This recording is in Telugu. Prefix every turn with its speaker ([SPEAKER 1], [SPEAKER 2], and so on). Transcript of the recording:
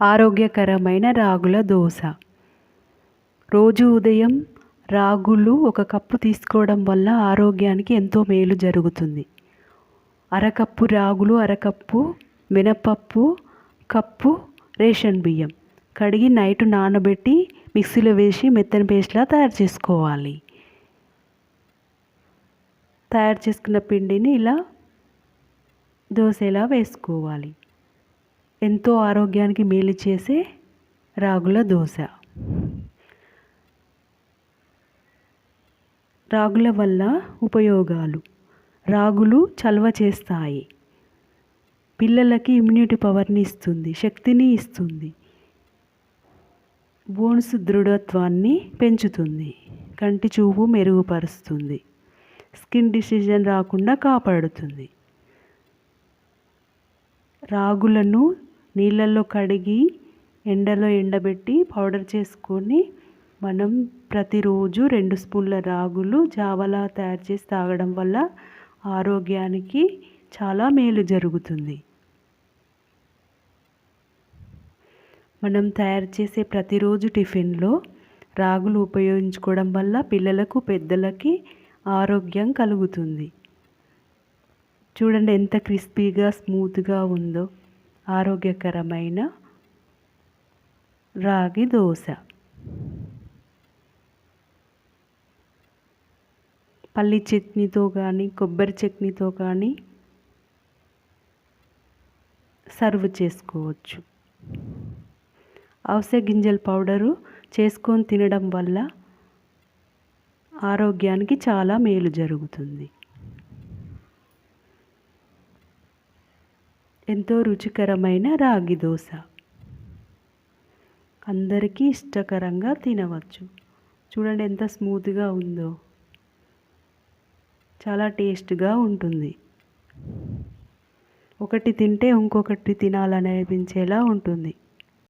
[SPEAKER 1] ఆరోగ్యకరమైన రాగుల దోశ. రోజు ఉదయం రాగులు ఒక కప్పు తీసుకోవడం వల్ల ఆరోగ్యానికి ఎంతో మేలు జరుగుతుంది. అరకప్పు రాగులు అరకప్పు మినపప్పు కప్పు రేషన్ బియ్యం కడిగి నైట్ నానబెట్టి మిక్సీలో వేసి మెత్తని పేస్ట్లా తయారు చేసుకోవాలి. తయారు చేసుకున్న పిండిని ఇలా దోశలా వేసుకోవాలి? ఎంతో ఆరోగ్యానికి మేలు చేసే రాగుల దోశ. రాగుల వల్ల ఉపయోగాలు. రాగులు చలవ చేస్తాయి. పిల్లలకి ఇమ్యూనిటీ పవర్ని ఇస్తుంది శక్తిని ఇస్తుంది. బోన్స్ దృఢత్వాన్ని పెంచుతుంది కంటి చూపు మెరుగుపరుస్తుంది స్కిన్ డిసిజన్ రాకుండా కాపాడుతుంది. రాగులను నీళ్ళల్లో కడిగి ఎండలో ఎండబెట్టి పౌడర్ చేసుకొని మనం ప్రతిరోజు రెండు స్పూన్ల రాగులు జావలా తయారు చేసి తాగడం వల్ల ఆరోగ్యానికి చాలా మేలు జరుగుతుంది. మనం తయారు చేసే ప్రతిరోజు టిఫిన్లో రాగులు ఉపయోగించుకోవడం వల్ల పిల్లలకు పెద్దలకి ఆరోగ్యం కలుగుతుంది. చూడండి ఎంత క్రిస్పీగా స్మూత్గా ఉందో. ఆరోగ్యకరమైన రాగి దోశ. పల్లి చట్నీతో కానీ కొబ్బరి చట్నీతో కానీ సర్వ్ చేసుకోవచ్చు. అవిసె గింజల పౌడరు చేసుకొని తినడం వల్ల ఆరోగ్యానికి చాలా మేలు జరుగుతుంది. ఎంతో రుచికరమైన రాగి దోశ. అందరికీ ఇష్టకరంగా తినవచ్చు. చూడండి ఎంత స్మూత్గా ఉందో. చాలా టేస్ట్గా ఉంటుంది. ఒకటి తింటే ఇంకొకటి తినాలని అనిపించేలా ఉంటుంది.